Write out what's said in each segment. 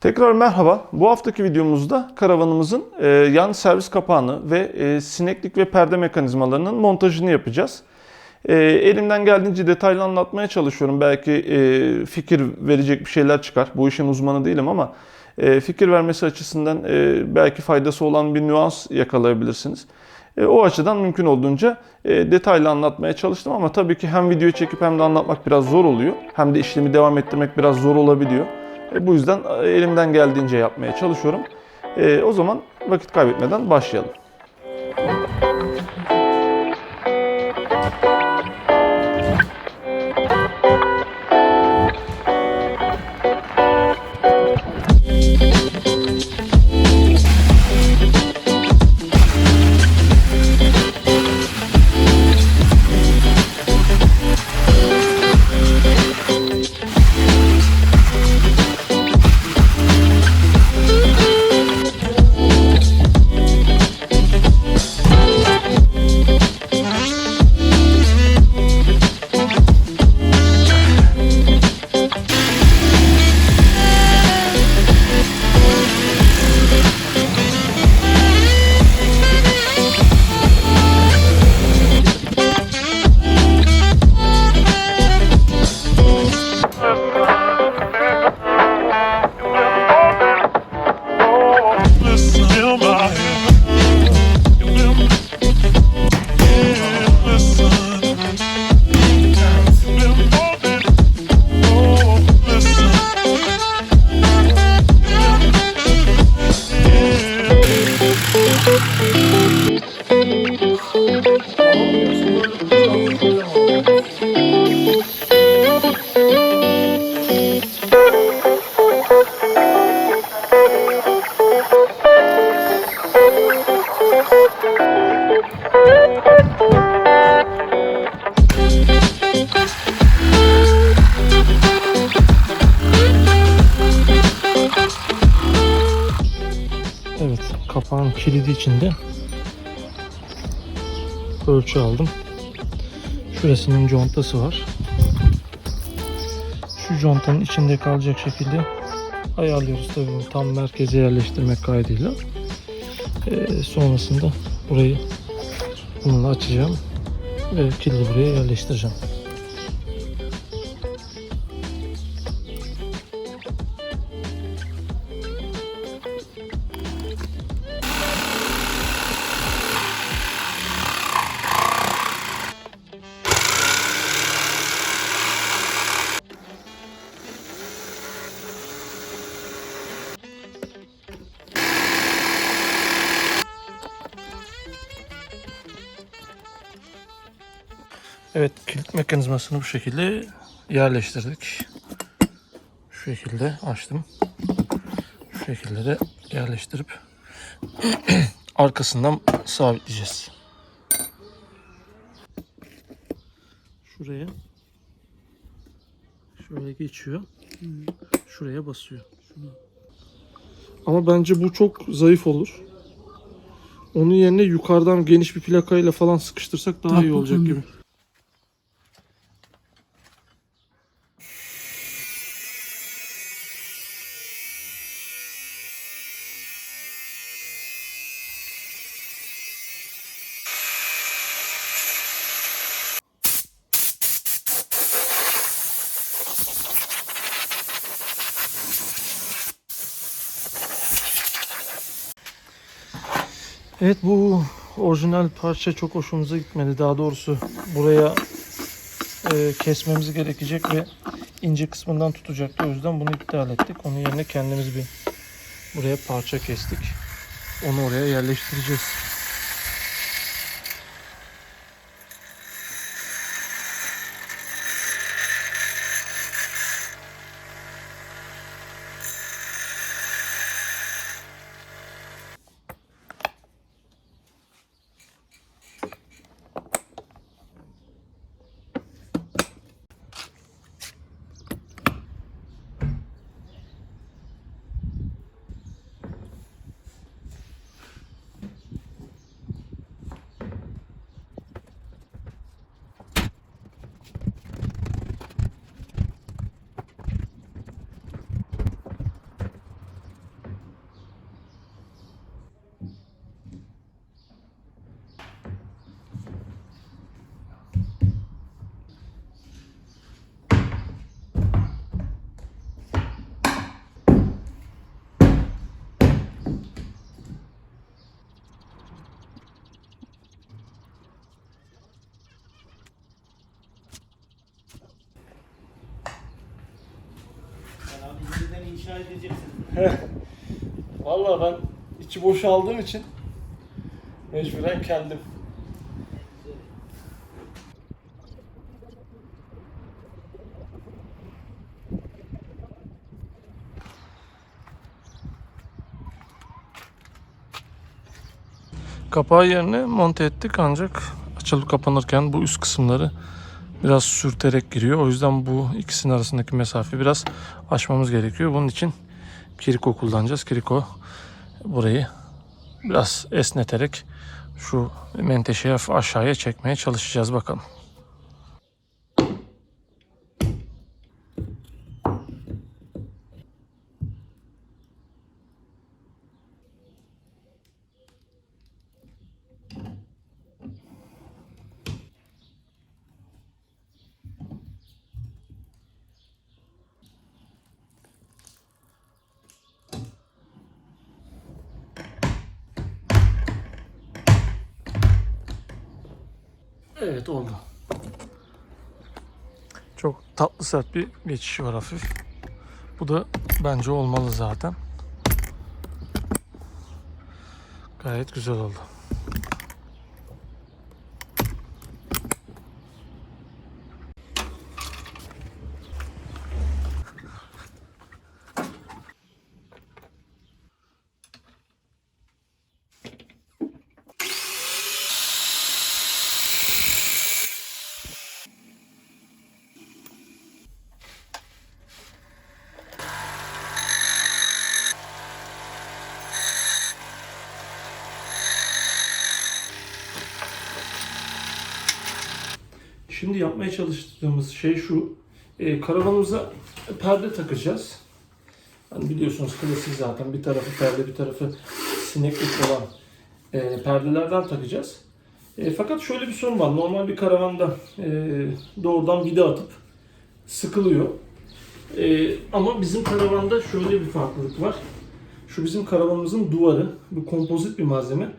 Tekrar merhaba. Bu haftaki videomuzda karavanımızın e, yan servis kapağını ve e, sineklik ve perde mekanizmalarının montajını yapacağız. E, elimden geldiğince detaylı anlatmaya çalışıyorum. Belki e, fikir verecek bir şeyler çıkar. Bu işin uzmanı değilim ama e, fikir vermesi açısından e, belki faydası olan bir nüans yakalayabilirsiniz. E, o açıdan mümkün olduğunca e, detaylı anlatmaya çalıştım ama tabii ki hem videoyu çekip hem de anlatmak biraz zor oluyor. Hem de işlemi devam ettirmek biraz zor olabiliyor. E, bu yüzden e, elimden geldiğince yapmaya çalışıyorum. E, o zaman vakit kaybetmeden başlayalım. Ölçü aldım. Şurasının contası var. Şu contanın içinde kalacak şekilde ayarlıyoruz tabii tam merkeze yerleştirmek kaydıyla. Ee, sonrasında burayı bununla açacağım ve kilidi buraya yerleştireceğim. Evet kilit mekanizmasını bu şekilde yerleştirdik. Şu şekilde açtım. Şu şekilde de yerleştirip arkasından sabitleyeceğiz. Şuraya şöyle geçiyor. Şuraya basıyor. Ama bence bu çok zayıf olur. Onun yerine yukarıdan geniş bir plakayla falan sıkıştırsak daha iyi olacak gibi. Evet bu orijinal parça çok hoşumuza gitmedi. Daha doğrusu buraya e, kesmemiz gerekecek ve ince kısmından tutacaktı. O yüzden bunu iptal ettik. Onun yerine kendimiz bir buraya parça kestik. Onu oraya yerleştireceğiz. Edeceksin. Vallahi ben içi boşaldığım için mecburen kendim. Kapağı yerine monte ettik ancak açılıp kapanırken bu üst kısımları biraz sürterek giriyor. O yüzden bu ikisinin arasındaki mesafe biraz aşmamız gerekiyor. Bunun için kiriko kullanacağız. Kiriko burayı biraz esneterek şu menteşeyi aşağıya çekmeye çalışacağız bakalım. Evet oldu. Çok tatlı sert bir geçişi var hafif. Bu da bence olmalı zaten. Gayet güzel oldu. Şimdi yapmaya çalıştığımız şey şu. E, karavanımıza perde takacağız. Hani biliyorsunuz klasik zaten bir tarafı perde bir tarafı sineklik olan e, perdelerden takacağız. E, fakat şöyle bir sorun var. Normal bir karavanda e, doğrudan vida atıp sıkılıyor. E, ama bizim karavanda şöyle bir farklılık var. Şu bizim karavanımızın duvarı. Bu kompozit bir malzeme.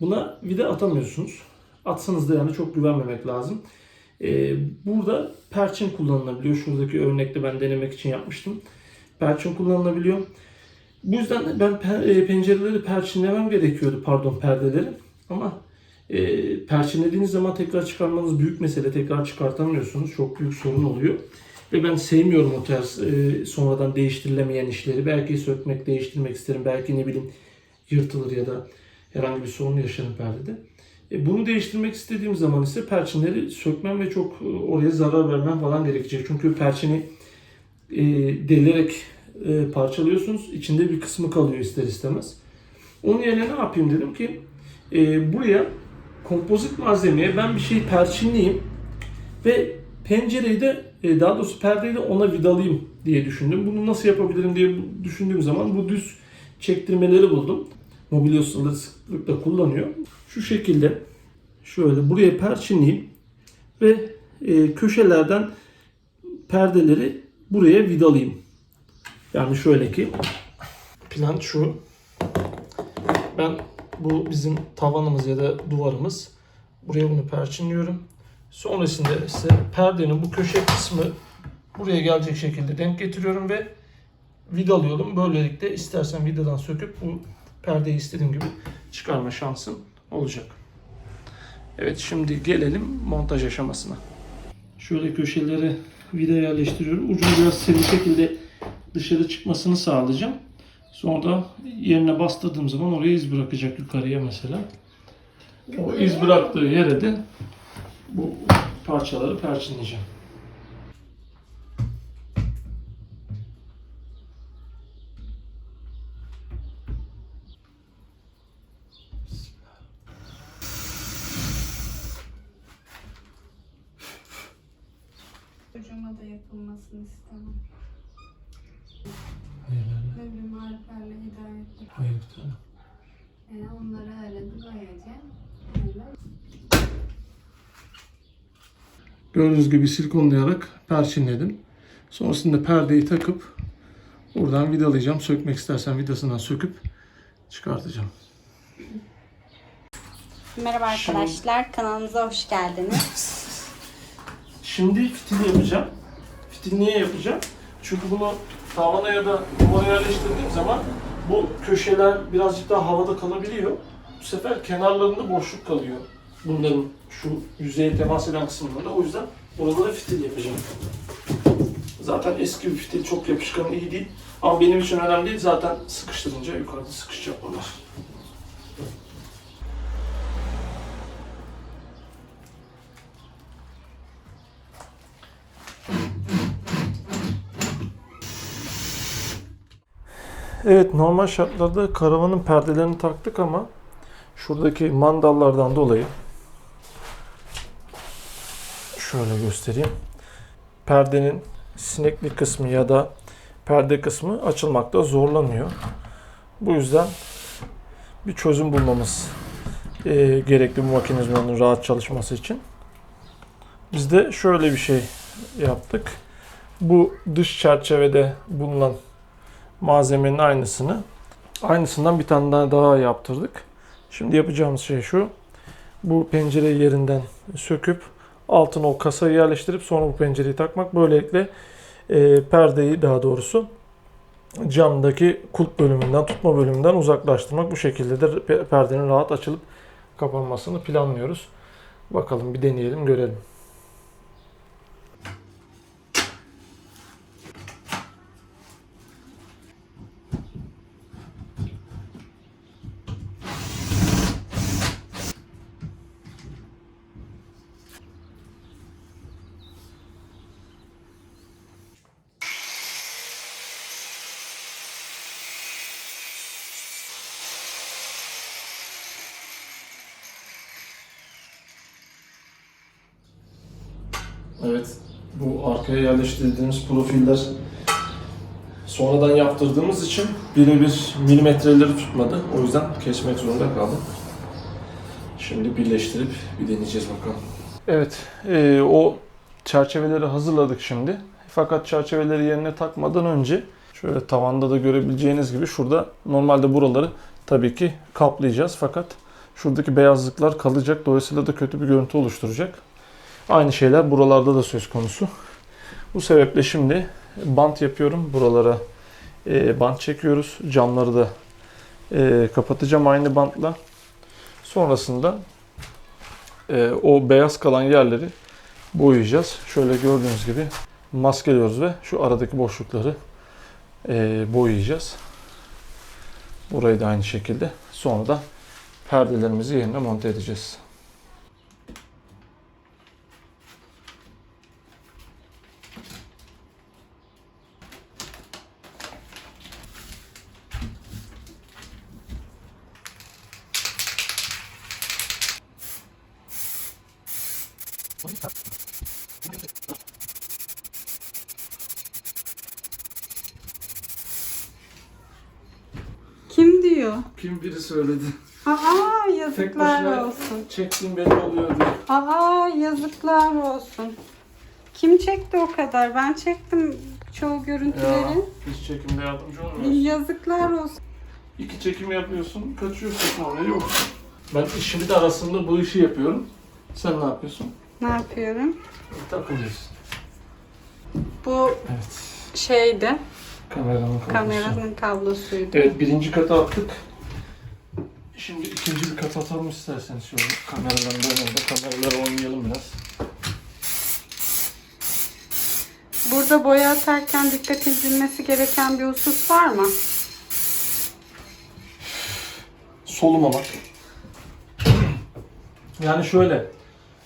Buna vida atamıyorsunuz. Atsanız da yani çok güvenmemek lazım. Ee, burada perçin kullanılabiliyor. Şuradaki örnekte ben denemek için yapmıştım. Perçin kullanılabiliyor. Bu yüzden ben e, pencereleri perçinlemem gerekiyordu. Pardon perdeleri. Ama e, perçinlediğiniz zaman tekrar çıkarmanız büyük mesele. Tekrar çıkartamıyorsunuz. Çok büyük sorun oluyor. Ve ben sevmiyorum o tarz e, sonradan değiştirilemeyen işleri. Belki sökmek, değiştirmek isterim. Belki ne bileyim yırtılır ya da herhangi bir sorun yaşanır perdede. E, Bunu değiştirmek istediğim zaman ise perçinleri sökmem ve çok e, oraya zarar vermem falan gerekecek. Çünkü perçini e, delerek e, parçalıyorsunuz. İçinde bir kısmı kalıyor ister istemez. Onun yerine ne yapayım dedim ki e, buraya kompozit malzemeye ben bir şey perçinleyeyim ve pencereyi de e, daha doğrusu perdeyi de ona vidalayayım diye düşündüm. Bunu nasıl yapabilirim diye düşündüğüm zaman bu düz çektirmeleri buldum. Mobilya ustaları sıklıkla kullanıyor. Şu şekilde şöyle buraya perçinleyeyim ve e, köşelerden perdeleri buraya vidalayayım. Yani şöyle ki plan şu. Ben bu bizim tavanımız ya da duvarımız. Buraya bunu perçinliyorum. Sonrasında ise perdenin bu köşe kısmı buraya gelecek şekilde denk getiriyorum ve vidalıyorum. Böylelikle istersen vidadan söküp bu perdeyi istediğim gibi çıkarma şansım olacak. Evet şimdi gelelim montaj aşamasına. Şöyle köşelere vida yerleştiriyorum. Ucunu biraz seri şekilde dışarı çıkmasını sağlayacağım. Sonra da yerine bastırdığım zaman oraya iz bırakacak yukarıya mesela. O iz bıraktığı yere de bu parçaları perçinleyeceğim. Çocuğuma da yapılmasını istemem. Ne bileyim Alper'le Hidayet'le. Hayır canım. Yani onları aradı böylece. Öyle. Gördüğünüz gibi silikonlayarak perçinledim. Sonrasında perdeyi takıp buradan vidalayacağım. Sökmek istersen vidasından söküp çıkartacağım. Merhaba arkadaşlar, kanalımıza hoş geldiniz. Şimdi fitil yapacağım. Fitil niye yapacağım? Çünkü bunu tavana ya da duvara yerleştirdiğim zaman bu köşeler birazcık daha havada kalabiliyor. Bu sefer kenarlarında boşluk kalıyor. Bunların şu yüzeye temas eden kısımlarında. O yüzden oralara fitil yapacağım. Zaten eski bir fitil çok yapışkan iyi değil. Ama benim için önemli değil. Zaten sıkıştırınca yukarıda sıkışacak bunlar. Evet normal şartlarda karavanın perdelerini taktık ama şuradaki mandallardan dolayı şöyle göstereyim. Perdenin sinekli kısmı ya da perde kısmı açılmakta zorlanıyor. Bu yüzden bir çözüm bulmamız eee, gerekli bu mekanizmanın rahat çalışması için. Biz de şöyle bir şey yaptık. Bu dış çerçevede bulunan malzemenin aynısını aynısından bir tane daha, daha yaptırdık. Şimdi yapacağımız şey şu. Bu pencereyi yerinden söküp altına o kasayı yerleştirip sonra bu pencereyi takmak. Böylelikle e, perdeyi daha doğrusu camdaki kulp bölümünden, tutma bölümünden uzaklaştırmak. Bu şekilde de pe- perdenin rahat açılıp kapanmasını planlıyoruz. Bakalım bir deneyelim görelim. Evet, bu arkaya yerleştirdiğimiz profiller sonradan yaptırdığımız için birebir milimetreleri tutmadı. O yüzden kesmek zorunda kaldım. Şimdi birleştirip bir deneyeceğiz bakalım. Evet, e, o çerçeveleri hazırladık şimdi. Fakat çerçeveleri yerine takmadan önce şöyle tavanda da görebileceğiniz gibi şurada normalde buraları tabii ki kaplayacağız. Fakat şuradaki beyazlıklar kalacak. Dolayısıyla da kötü bir görüntü oluşturacak. Aynı şeyler buralarda da söz konusu. Bu sebeple şimdi bant yapıyorum. Buralara e, bant çekiyoruz. Camları da e, kapatacağım aynı bantla. Sonrasında e, o beyaz kalan yerleri boyayacağız. Şöyle gördüğünüz gibi maskeliyoruz ve şu aradaki boşlukları e, boyayacağız. Burayı da aynı şekilde. Sonra da perdelerimizi yerine monte edeceğiz. Kim biri söyledi. Aa Tek yazıklar başına olsun. çektiğim belli oluyor diye. Aa yazıklar olsun. Kim çekti o kadar? Ben çektim çoğu Ya, görüntüleri. hiç çekimde yardımcı olmuyorsun. Yazıklar olsun. İki çekim yapıyorsun, kaçıyorsun sonra yok. Ben işimi de arasında bu işi yapıyorum. Sen ne yapıyorsun? Ne yapıyorum? Takılıyorsun. Bu Evet. şeydi. Kameranın kablosu. Kameranın kablosuydu. Evet birinci kata attık. Şimdi ikinci bir kat atalım isterseniz şöyle kameraların önünde kameraları oynayalım biraz. Burada boya atarken dikkat edilmesi gereken bir husus var mı? Solumamak. Yani şöyle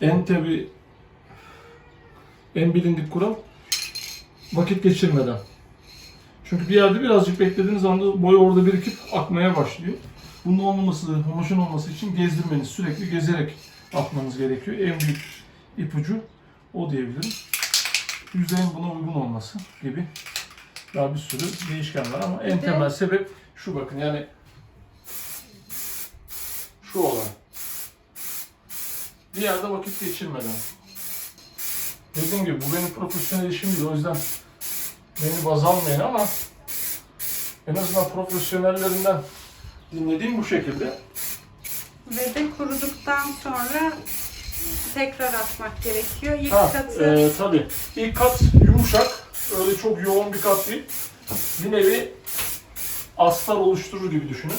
en tabi en bilindik kural vakit geçirmeden. Çünkü bir yerde birazcık beklediğiniz anda boya orada birikip akmaya başlıyor. Bunun olmaması, homojen olması için gezdirmeniz, sürekli gezerek atmanız gerekiyor. En büyük ipucu o diyebilirim. Yüzeyin buna uygun olması gibi daha bir sürü değişken var ama en temel sebep şu bakın yani şu olay. Bir yerde vakit geçirmeden. Dediğim gibi bu benim profesyonel işim değil o yüzden beni baz almayın ama en azından profesyonellerinden dinlediğim bu şekilde. Ve de kuruduktan sonra tekrar atmak gerekiyor. İlk Ha, katı e, tabii. İlk kat yumuşak. Öyle çok yoğun bir kat değil. bir nevi astar oluşturur gibi düşünün.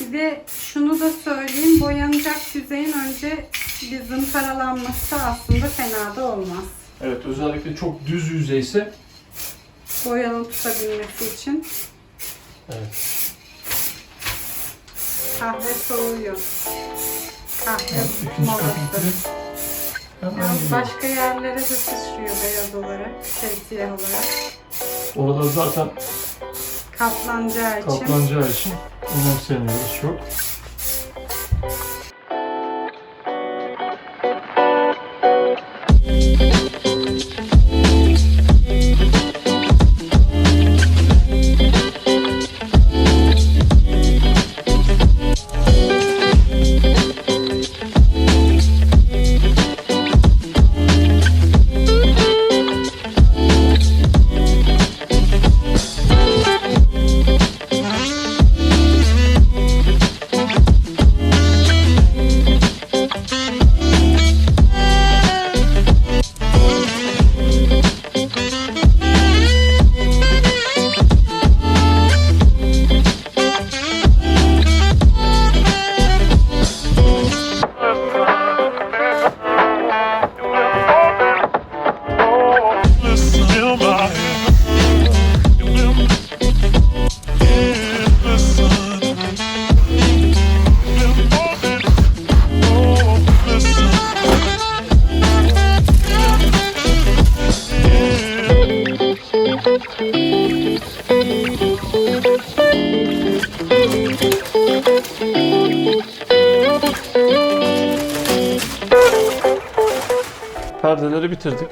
Bir de şunu da söyleyeyim. Boyanacak yüzeyin önce bir zımparalanması aslında fena da olmaz. Evet özellikle çok düz yüzeyse Boyanın tutabilmesi için. Evet. Kahve soğuyor. Kahve ikinci molası. Yalnız başka yerlere de sıçrıyor beyaz olarak, şey siyah olarak. Orada zaten Kaplanacağı için. kaplanacağı için önemsemiyoruz çok.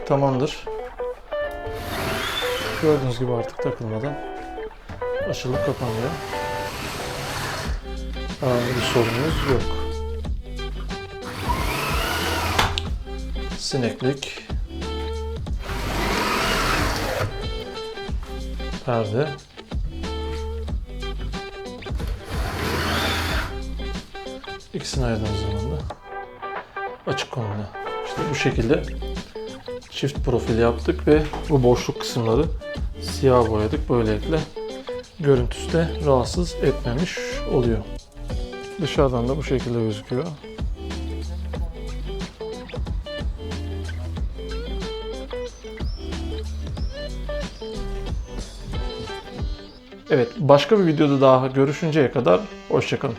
Tamamdır. Gördüğünüz gibi artık takılmadan açılıp kapanıyor. Herhangi bir sorunumuz yok. Sineklik. Perde. İkisini ayırdığımız zaman da açık konumda. İşte bu şekilde çift profil yaptık ve bu boşluk kısımları siyah boyadık. Böylelikle görüntüsü de rahatsız etmemiş oluyor. Dışarıdan da bu şekilde gözüküyor. Evet, başka bir videoda daha görüşünceye kadar hoşçakalın.